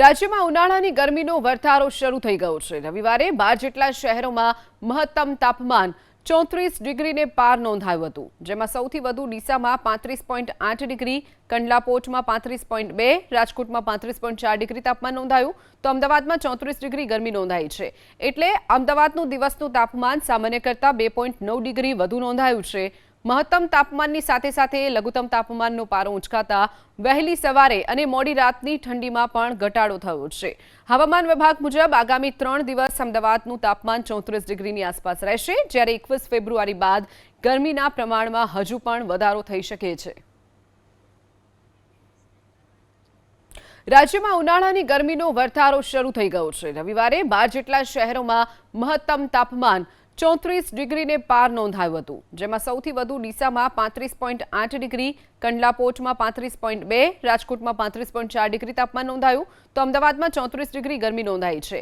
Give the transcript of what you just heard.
રાજ્યમાં ઉનાળાની ગરમીનો વર્તારો શરૂ થઈ ગયો છે. રવિવારે બાર જેટલા શહેરોમાં મહત્તમ તાપમાન ચોત્રીસ ડિગ્રીને પાર નોંધાયું હતું, જેમાં સૌથી વધુ ડીસામાં પાંત્રીસ પોઈન્ટ આઠ ડિગ્રી, કંડલાપોટમાં પાંત્રીસ પોઈન્ટ બે, રાજકોટમાં પાંત્રીસ પોઈન્ટ ચાર ડિગ્રી તાપમાન નોંધાયું. તો અમદાવાદમાં ચોત્રીસ ડિગ્રી ગરમી નોંધાઈ છે. એટલે અમદાવાદનું દિવસનું તાપમાન સામાન્ય કરતાં બે પોઈન્ટ નવ ડિગ્રી વધુ નોંધાયું છે. મહત્તમ તાપમાનની સાથે સાથે લઘુત્તમ તાપમાનનો પારો ઉંચકાતા વહેલી સવારે અને મોડી રાતની ઠંડીમાં પણ ઘટાડો થયો છે. હવામાન વિભાગ મુજબ આગામી ત્રણ દિવસ અમદાવાદનું તાપમાન ચોત્રીસ ડિગ્રીની આસપાસ રહેશે. જ્યારે એકવીસ ફેબ્રુઆરી બાદ ગરમીના પ્રમાણમાં હજુ પણ વધારો થઈ શકે છે. રાજ્યમાં ઉનાળાની ગરમીનો વર્તારો શરૂ થઈ ગયો છે. રવિવારે બાર જેટલા શહેરોમાં મહત્તમ તાપમાન ચોત્રીસ ડિગ્રીને પાર નોંધાયું હતું, જેમાં સૌથી વધુ ડીસામાં પાંત્રીસ પોઈન્ટ આઠ ડિગ્રી, કંડલાપોટમાં પાંત્રીસ પોઈન્ટ બે, રાજકોટમાં પાંત્રીસ પોઈન્ટ ચાર ડિગ્રી તાપમાન નોંધાયું. તો અમદાવાદમાં ચોત્રીસ ડિગ્રી ગરમી નોંધાઈ છે.